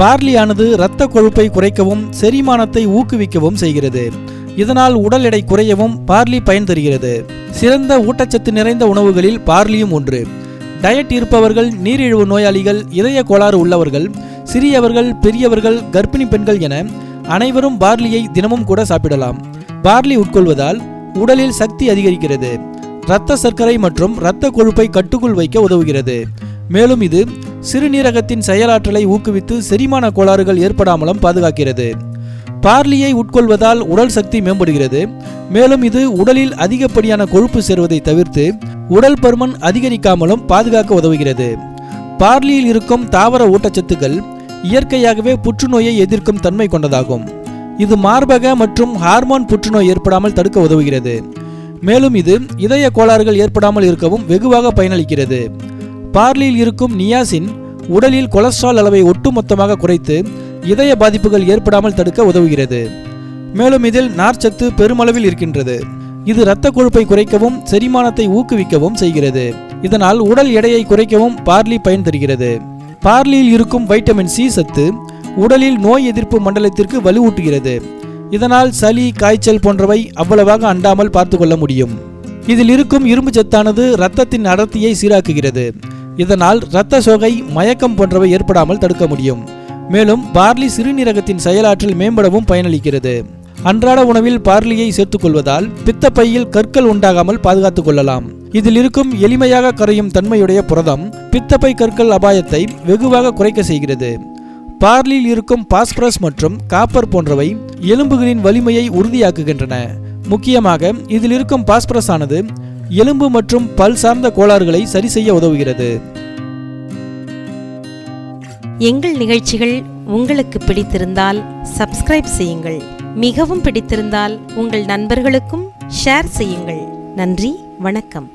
பார்லியானது இரத்த கொழுப்பை குறைக்கவும் செரிமானத்தை ஊக்குவிக்கவும் செய்கிறது. இதனால் உடல் எடை குறையவும் பார்லி பயன் தருகிறது. சிறந்த ஊட்டச்சத்து நிறைந்த உணவுகளில் பார்லியும் ஒன்று. டயட் இருப்பவர்கள் நீரிழிவு நோயாளிகள் இதய கோளாறு உள்ளவர்கள் சிறியவர்கள் பெரியவர்கள் கர்ப்பிணி பெண்கள் என அனைவரும் பார்லியை தினமும் கூட சாப்பிடலாம். பார்லி உட்கொள்வதால் உடலில் சக்தி அதிகரிக்கிறது. இரத்த சர்க்கரை மற்றும் இரத்த கொழுப்பை கட்டுக்குள் வைக்க உதவுகிறது. மேலும் இது சிறுநீரகத்தின் செயலாற்றலை ஊக்குவித்து செரிமான கோளாறுகள் ஏற்படாமலும் பாதுகாக்கிறது. பார்லியை உட்கொள்வதால் உடல் சக்தி மேம்படுகிறது. மேலும் இது உடலில் அதிகப்படியான கொழுப்பு சேர்வதை தவிர்த்து உடல் பருமன் அதிகரிக்காமலும் பாதுகாக்க உதவுகிறது. பார்லியில் இருக்கும் தாவர ஊட்டச்சத்துக்கள் இயற்கையாகவே புற்றுநோயை எதிர்க்கும் தன்மை கொண்டதாகும். இது மார்பக மற்றும் ஹார்மோன் புற்றுநோய் ஏற்படாமல் தடுக்க உதவுகிறது. மேலும் இது இதய கோளாறுகள் ஏற்படாமல் இருக்கவும் வெகுவாக பயனளிக்கிறது. பார்லியில் இருக்கும் நியாசின் உடலில் கொலஸ்ட்ரால் அளவை ஒட்டுமொத்தமாக குறைத்து இதய பாதிப்புகள் ஏற்படாமல் தடுக்க உதவுகிறது. மேலும் இதில் நார்ச்சத்து பெருமளவில் இருக்கின்றது. இது இரத்த கொழுப்பை குறைக்கவும் செரிமானத்தை ஊக்குவிக்கவும் செய்கிறது. இதனால் உடல் எடையை குறைக்கவும் பார்லி பயன் தருகிறது. பார்லியில் இருக்கும் வைட்டமின் சி சத்து உடலில் நோய் எதிர்ப்பு மண்டலத்திற்கு வலுவூட்டுகிறது. இதனால் சளி காய்ச்சல் போன்றவை அவ்வளவாக அண்டாமல் பார்த்து கொள்ள முடியும். இதில் இருக்கும் இரும்பு சத்தானது இரத்தத்தின் அடர்த்தியை சீராக்குகிறது. இதனால் இரத்த சோகை மயக்கம் போன்றவை ஏற்படாமல் தடுக்க முடியும். மேலும் பார்லி சிறுநீரகத்தின் செயலாற்றல் மேம்படவும் பயனளிக்கிறது. அன்றாட உணவில் பார்லியை சேர்த்துக் கொள்வதால் பித்தப்பையில் கற்கள் உண்டாகாமல் பாதுகாத்துக் கொள்ளலாம். இதில் இருக்கும் எளிமையாக கரையும் தன்மையுடைய புரதம் பித்தப்பை கற்கள் அபாயத்தை வெகுவாக குறைக்க செய்கிறது. பார்லியில் இருக்கும் பாஸ்பரஸ் மற்றும் காப்பர் போன்றவை எலும்புகளின் வலிமையை உறுதியாக்குகின்றன. முக்கியமாக இதில் இருக்கும் பாஸ்பரஸ் ஆனது எலும்பு மற்றும் பல் சார்ந்த கோளாறுகளை சரி செய்ய உதவுகிறது. எங்கள் நிகழ்ச்சிகள் உங்களுக்கு பிடித்திருந்தால் சப்ஸ்கிரைப் செய்யுங்கள். மிகவும் பிடித்திருந்தால் உங்கள் நண்பர்களுக்கும் ஷேர் செய்யுங்கள். நன்றி வணக்கம்.